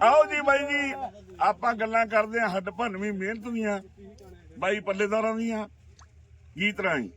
ਆਓ ਜੀ ਬਾਈ ਜੀ, ਆਪਾਂ ਗੱਲਾਂ ਕਰਦੇ ਆ ਹੱਡ ਭੰਨਵੀਂ ਮਿਹਨਤ ਦੀਆਂ, ਬਾਈ ਪੱਲੇਦਾਰਾਂ ਦੀਆਂ, ਗੀਤ ਰਾਹੀਂ।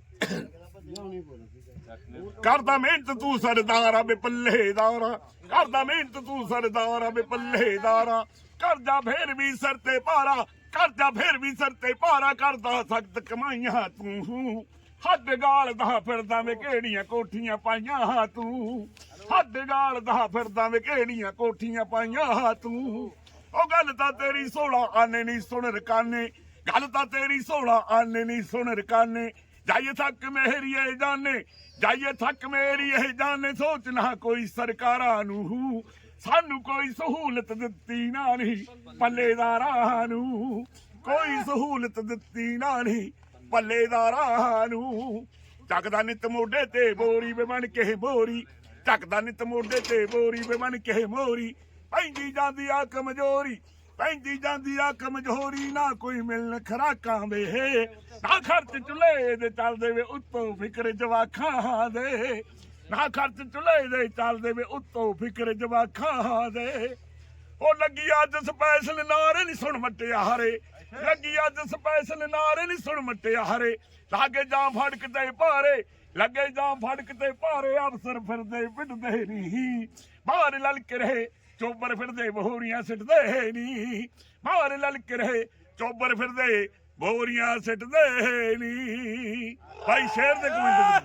ਕਰਦਾ ਮਿਹਨਤ ਤੂੰ ਸਰਦਾਰਾ ਬੇ ਪੱਲੇਦਾਰਾ, ਕਰਦਾ ਮਿਹਨਤ ਤੂੰ ਸਰਦਾਰਾ ਬੇ ਪੱਲੇਦਾਰਾ, ਕਰਦਾ ਫੇਰ ਵੀ ਸਰ ਤੇ ਭਾਰਾ, ਕਰਦਾ ਫੇਰ ਵੀ ਸਿਰ ਤੇ ਭਾਰਾ, ਕਰਦਾ ਸਖਤ ਕਮਾਈਆਂ ਤੂੰ। ਹੱਦ ਗਾਲ ਦਾ ਫਿਰਦਾ ਵੇ ਕਿਹੜੀਆਂ ਕੋਠੀਆਂ ਪਾਈਆਂ ਤੂੰ। ਹੱਦ ਗਾਲ ਦਾ ਫਿਰਦਾ ਵੇ ਕਿਹੜੀਆਂ ਕੋਠੀਆਂ ਪਾਈਆਂ ਤੂੰ। ਉਹ ਗੱਲ ਤਾਂ ਤੇਰੀ 16 ਆਨੇ ਨਹੀਂ ਸੁਣ ਰਕਾਨੇ। ਗੱਲ ਤਾਂ ਤੇਰੀ 16 ਆਨੇ ਨਹੀਂ ਸੁਣ ਰਕਾਨੇ। ਜਾਈਏ ਥੱਕ ਮੇਰੀਏ ਜਾਨੇ, ਜਾਈਏ ਥੱਕ ਮੇਰੀਏ ਜਾਨੇ। ਸੋਚਣਾ ਕੋਈ ਸਰਕਾਰਾਂ ਨੂੰ, ਸਾਨੂੰ ਕੋਈ ਸਹੂਲਤ ਦਿੱਤੀ ਨਾ ਨਹੀਂ ਪੱਲੇਦਾਰਾਂ ਨੂੰ। ਕੋਈ ਸਹੂਲਤ ਦਿੱਤੀ ਨਾ ਨਹੀਂ ਪੱਲੇਦਾਰਾਂ ਨੂੰ। ਚੱਕਦਾ ਨਿਤ ਮੋਢੇ ਤੇ ਬੋਰੀ ਵੇ ਬਣ ਕੇ ਬੋਰੀ ਚੱਕਦਾ ਨਿਤ ਮੋਢੇ ਤੇ ਬੋਰੀ ਵੇ ਬਣ ਮੋਰੀ। ਪੈਂਦੀ ਜਾਂਦੀ ਆ ਕਮਜ਼ੋਰੀ, ਪੈਂਦੀ ਜਾਂਦੀ ਆ ਕਮਜ਼ੋਰੀ, ਨਾ ਕੋਈ ਮਿਲਣ ਖਰਾਕਾਂ ਵੇ। ਨਾ ਖਰਚ ਚੁੱਲੇ ਦੇ ਚੱਲਦੇ ਵੇ ਉੱਤੋਂ ਫਿਕਰ ਜਵਾਖਾਂ ਦੇ। ਨਾ ਖਰਚ ਚੁੱਲੇ ਦੇ ਚੱਲਦੇ ਵੇ ਉੱਤੋਂ ਫਿਕਰ ਜਵਾਖਾਂ ਦੇ। ਉਹ ਲੱਗੀ ਅੱਜ ਸਪੈਸ਼ਲ ਨਾਰੇ ਨਹੀਂ ਸੁਣ ਮੱਟਿਆ ਹਰੇ। ਲੱਗੀ ਅੱਜ ਸਪੈਸ਼ਲ ਨਾਰੇ ਨਹੀਂ ਸੁਣ ਮੱਟਿਆ ਮਟਿਆਰੇ ਲਾਗੇ ਜਾਂ ਫੜਕ ਤੇ ਭਾਰੇ। ਲੱਗੇ ਜਾਂ ਫੜਕ ਤੇ ਭਾਰੇ ਅਫਸਰ ਫਿਰਦੇ ਪਿੱਟਦੇ ਨਹੀਂ। ਬਾਹਰ ਲਲਕ ਰਹੇ, ਚੋਬਰ ਫਿਰਦੇ, ਬਹੋਰੀਆਂ ਸਿੱਟਦੇ ਨਹੀਂ। ਬਾਹਰ ਲਲਕ ਰਹੇ, ਚੋਬਰ ਫਿਰਦੇ, ਬਹੋਰੀਆਂ ਸਿੱਟਦੇ ਨਹੀਂ। ਭਾਈ ਸ਼ੇਰ ਦੇ ਕਮੈਂਟ